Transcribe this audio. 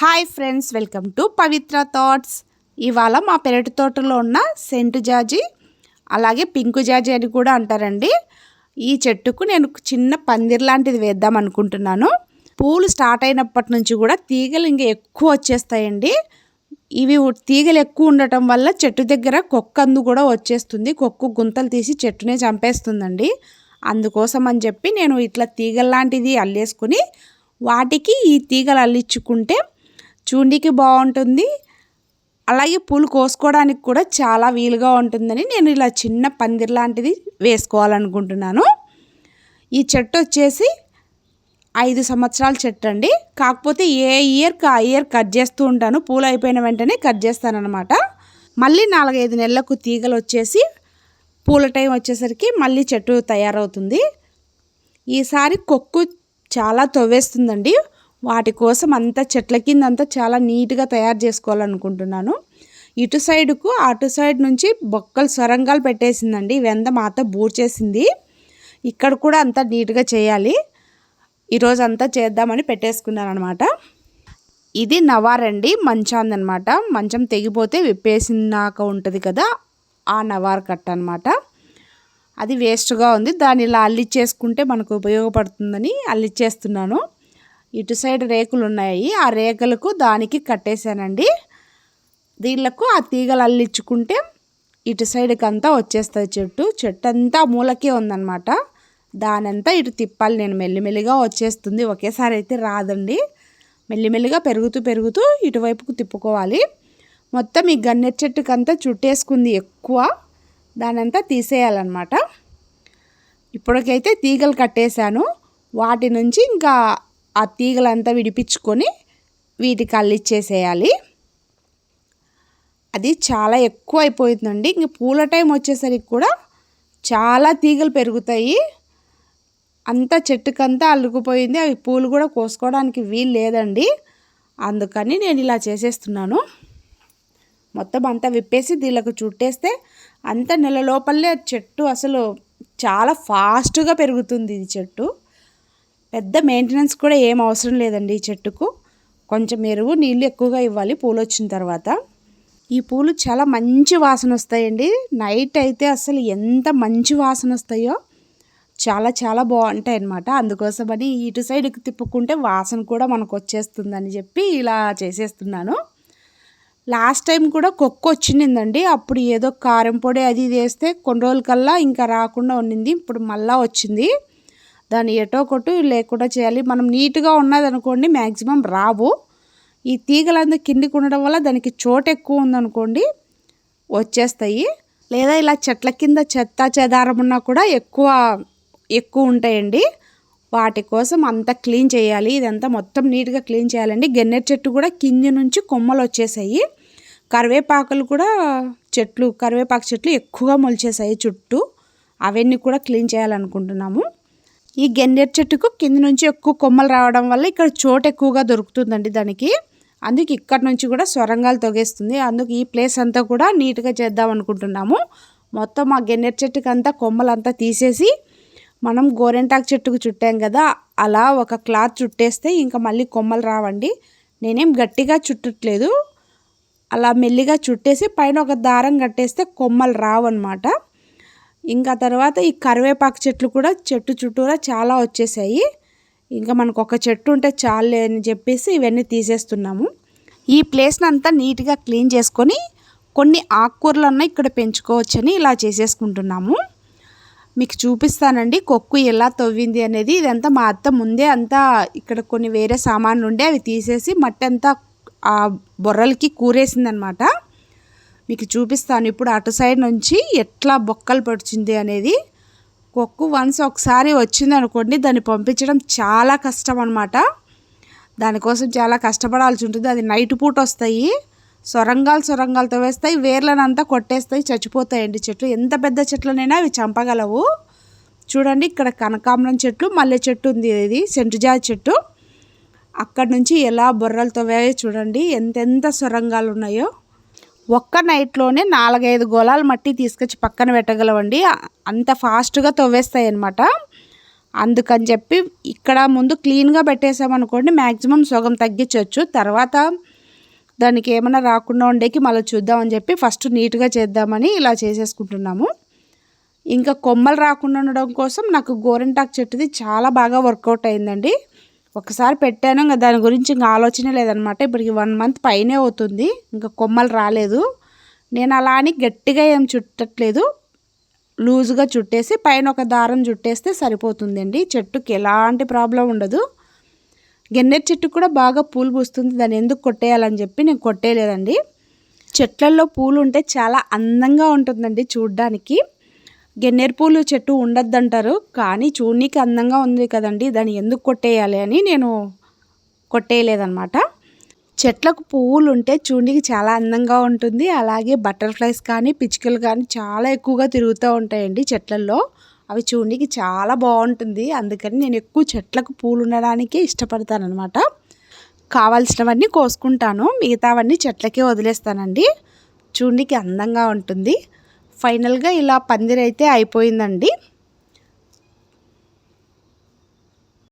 Hi friends welcome to Pavitra thoughts ఇవాళ మా పెరటి తోటలో ఉన్న సెంటు జాజి అలాగే పింకు జాజి అని కూడా అంటారండి. ఈ చెట్టుకు నేను చిన్న పందిర్ లాంటిది వేద్దాం అనుకుంటున్నాను. పూలు స్టార్ట్ అయినప్పటి నుంచి కూడా తీగలు ఇంకా ఎక్కువ వచ్చేస్తాయండి. ఇవి తీగలు ఎక్కువ ఉండటం వల్ల చెట్టు దగ్గర కొక్కందు కూడా వచ్చేస్తుంది. కొక్కు గుంతలు తీసి చెట్టునే చంపేస్తుందండి. అందుకోసం అని చెప్పి నేను ఇట్లా తీగల్లాంటిది అల్లేసుకుని వాటికి ఈ తీగలు అల్లించుకుంటే చూండికి బాగుంటుంది. అలాగే పూలు కోసుకోవడానికి కూడా చాలా వీలుగా ఉంటుందని నేను ఇలా చిన్న పందిర్ లాంటిది వేసుకోవాలనుకుంటున్నాను. ఈ చెట్టు వచ్చేసి ఐదు సంవత్సరాల చెట్టు అండి. కాకపోతే ఏ ఇయర్కి ఆ ఇయర్ కట్ చేస్తూ ఉంటాను. పూలు అయిపోయిన వెంటనే కట్ చేస్తానమాట మళ్ళీ నాలుగైదు నెలలకు తీగలు వచ్చేసి పూల టైం వచ్చేసరికి మళ్ళీ చెట్టు తయారవుతుంది. ఈసారి కొక్కు చాలా తవ్వేస్తుందండి. వాటి కోసం అంతా చెట్ల కింద అంతా చాలా నీట్గా తయారు చేసుకోవాలనుకుంటున్నాను. ఇటు సైడ్కు అటు సైడ్ నుంచి బొక్కలు సొరంగాలు పెట్టేసిందండి. వెంద మాత బూర్చేసింది ఇక్కడ కూడా అంతా నీట్గా చేయాలి. ఈరోజు అంతా చేద్దామని పెట్టేసుకున్నాను అనమాట ఇది నవారండి. మంచాంది అనమాట మంచం తెగిపోతే విప్పేసినాక ఉంటుంది కదా ఆ నవార్ కట్ట అనమాట అది వేస్ట్గా ఉంది. దాన్ని ఇలా అల్లిచ్చేసుకుంటే మనకు ఉపయోగపడుతుందని అల్లిచ్చేస్తున్నాను. ఇటు సైడ్ రేకులు ఉన్నాయి ఆ రేకులకు దానికి కట్టేశానండి. దీళ్ళకు ఆ తీగలు అల్లించుకుంటే ఇటు సైడ్కి అంతా వచ్చేస్తుంది చెట్టు. చెట్టు అంతా మూలకే ఉందన్నమాట. దానంతా ఇటు తిప్పాలి నేను. మెల్లిమెల్లిగా వచ్చేస్తుంది. ఒకేసారి అయితే రాదండి. మెల్లిమెల్లిగా పెరుగుతూ పెరుగుతూ ఇటువైపుకు తిప్పుకోవాలి. మొత్తం ఈ గన్నెట్ చెట్టుకంతా చుట్టేసుకుంది ఎక్కువ. దానంతా తీసేయాలన్నమాట. ఇప్పటికైతే తీగలు కట్టేశాను. వాటి నుంచి ఇంకా ఆ తీగలంతా విడిపించుకొని వీటికి అల్లిచ్చేసేయాలి. అది చాలా ఎక్కువ అయిపోతుందండి ఇంక పూల టైం వచ్చేసరికి కూడా చాలా తీగలు పెరుగుతాయి. అంతా చెట్టుకంతా అల్లుకుపోయింది. అవి పూలు కూడా కోసుకోవడానికి వీలు లేదండి. అందుకని నేను ఇలా చేసేస్తున్నాను. మొత్తం అంతా విప్పేసి దీళ్ళకు చుట్టేస్తే అంత నెల లోపలే చెట్టు అసలు చాలా ఫాస్ట్గా పెరుగుతుంది ఇది చెట్టు. పెద్ద మెయింటెనెన్స్ కూడా ఏం అవసరం లేదండి ఈ చెట్టుకు. కొంచెం ఎరువు నీళ్ళు ఎక్కువగా ఇవ్వాలి పూలు వచ్చిన తర్వాత. ఈ పూలు చాలా మంచి వాసన వస్తాయండి. నైట్ అయితే అసలు ఎంత మంచి వాసన వస్తాయో చాలా చాలా బాగుంటాయి అన్నమాట అందుకోసమని ఇటు సైడ్కి తిప్పుకుంటే వాసన కూడా మనకు వచ్చేస్తుందని చెప్పి ఇలా చేసేస్తున్నాను. లాస్ట్ టైం కూడా కుక్క వచ్చిందండి. అప్పుడు ఏదో కారం పొడి అది వేస్తే కొన్ని రోజులకల్లా ఇంకా రాకుండా ఉండింది. ఇప్పుడు మళ్ళా వచ్చింది. దాన్ని ఎటో కొట్టు లేకుండా చేయాలి. మనం నీట్గా ఉన్నది అనుకోండి మ్యాక్సిమం రావు. ఈ తీగలంతా కిందికి ఉండడం వల్ల దానికి చోటు ఎక్కువ ఉందనుకోండి వచ్చేస్తాయి. లేదా ఇలా చెట్ల కింద చెత్త చెదారం ఉన్నా కూడా ఎక్కువ ఎక్కువ ఉంటాయండి. వాటి కోసం అంతా క్లీన్ చేయాలి. ఇదంతా మొత్తం నీట్గా క్లీన్ చేయాలండి. గెన్నెట్ చెట్టు కూడా కింది నుంచి కొమ్మలు వచ్చేసాయి. కరివేపాకులు కూడా చెట్లు కరివేపాకు చెట్లు ఎక్కువగా మొలిచేసాయి చుట్టూ. అవన్నీ కూడా క్లీన్ చేయాలనుకుంటున్నాము. ఈ గెన్నెట్ చెట్టుకు కింద నుంచి ఎక్కువ కొమ్మలు రావడం వల్ల ఇక్కడ చోటు ఎక్కువగా దొరుకుతుందండి దానికి. అందుకు ఇక్కడ నుంచి కూడా స్వరంగాలు తొగేస్తుంది. అందుకు ఈ ప్లేస్ అంతా కూడా నీట్గా చేద్దాం అనుకుంటున్నాము. మొత్తం ఆ గెన్నెట్ చెట్టుకి అంతా కొమ్మలంతా తీసేసి మనం గోరెంటాకు చెట్టుకు చుట్టాం కదా అలా ఒక క్లాత్ చుట్టేస్తే ఇంకా మళ్ళీ కొమ్మలు రావండి. నేనేం గట్టిగా చుట్టట్లేదు. అలా మెల్లిగా చుట్టేసి పైన ఒక దారం కట్టేస్తే కొమ్మలు రావన్నమాట. ఇంకా తర్వాత ఈ కరివేపాకు చెట్లు కూడా చెట్టు చుట్టూరా చాలా వచ్చేసాయి. ఇంకా మనకు ఒక చెట్టు ఉంటే చాలే అని చెప్పేసి ఇవన్నీ తీసేస్తున్నాము. ఈ ప్లేస్ని అంతా నీట్గా క్లీన్ చేసుకొని కొన్ని ఆకుకూరలన్నా ఇక్కడ పెంచుకోవచ్చని ఇలా చేసేసుకుంటున్నాము. మీకు చూపిస్తానండి కొక్కు ఎలా తవ్వింది అనేది. ఇదంతా మా అత్త ముందే అంతా ఇక్కడ కొన్ని వేరే సామాన్లు ఉండే అవి తీసేసి మట్టి అంతా ఆ బొర్రలకి కూరేసిందనమాట. మీకు చూపిస్తాను. ఇప్పుడు అటు సైడ్ నుంచి ఎట్లా బొక్కలు పడిచింది అనేది కొక్కు వన్స్ ఒకసారి వచ్చింది అనుకోండి దాన్ని పంపించడం చాలా కష్టం అనమాట దానికోసం చాలా కష్టపడాల్సి ఉంటుంది. అది నైట్ పూట వస్తాయి. సొరంగాలు సొరంగాలతో వేస్తాయి. వేర్లనంతా కొట్టేస్తాయి. చచ్చిపోతాయండి చెట్లు. ఎంత పెద్ద చెట్లనైనా అవి చంపగలవు. చూడండి ఇక్కడ కనకాంబరం చెట్లు మల్లె చెట్టు ఉంది ఇది సెంటుజాతి చెట్టు. అక్కడ నుంచి ఎలా బొర్రలతో వేయో చూడండి. ఎంతెంత సొరంగాలు ఉన్నాయో. ఒక్క నైట్లోనే నాలుగైదు గోళాలు మట్టి తీసుకొచ్చి పక్కన పెట్టగలవండి. అంత ఫాస్ట్గా తవ్వేస్తాయి అనమాట అందుకని చెప్పి ఇక్కడ ముందు క్లీన్గా పెట్టేసామనుకోండి మ్యాక్సిమం సగం తగ్గించవచ్చు తర్వాత దానికి ఏమైనా రాకుండా ఉండేకి మళ్ళీ చూద్దామని చెప్పి ఫస్ట్ నీట్గా చేద్దామని ఇలా చేసేసుకుంటున్నాము. ఇంకా కొమ్మలు రాకుండా ఉండడం కోసం నాకు గోరింటాకు చెట్టుది చాలా బాగా వర్కౌట్ అయిందండి. ఒకసారి పెట్టాను ఇంకా దాని గురించి ఇంకా ఆలోచనే లేదనమాట. ఇప్పటికి వన్ మంత్ పైనే అవుతుంది ఇంకా కొమ్మలు రాలేదు. నేను అలా అని గట్టిగా ఏం చుట్టట్లేదు. లూజుగా చుట్టేసి పైన ఒక దారం చుట్టేస్తే సరిపోతుందండి. చెట్టుకి ఎలాంటి ప్రాబ్లం ఉండదు. గెన్నెర చెట్టు కూడా బాగా పూలు పూస్తుంది దాన్ని ఎందుకు కొట్టేయాలని చెప్పి నేను కొట్టేయలేదండి. చెట్లల్లో పూలు ఉంటే చాలా అందంగా ఉంటుందండి చూడ్డానికి. గెన్నేరు పూలు చెట్టు ఉండద్దంటారు కానీ చూడనీకి అందంగా ఉంది కదండి దాన్ని ఎందుకు కొట్టేయాలి అని నేను కొట్టేయలేదన్నమాట. చెట్లకు పువ్వులు ఉంటే చూడనీకి చాలా అందంగా ఉంటుంది అలాగే బటర్ఫ్లైస్ కానీ పిచ్చుకలు కానీ చాలా ఎక్కువగా తిరుగుతూ ఉంటాయండి చెట్లల్లో. అవి చూడనీకి చాలా బాగుంటుంది అందుకని నేను ఎక్కువ చెట్లకు పూలు ఉండడానికే ఇష్టపడతానమాట కావాల్సినవన్నీ కోసుకుంటాను మిగతావన్నీ చెట్లకే వదిలేస్తానండి. చూడనీకి అందంగా ఉంటుంది. ఫైనల్గా ఇలా పందిరైతే అయిపోయిందండి.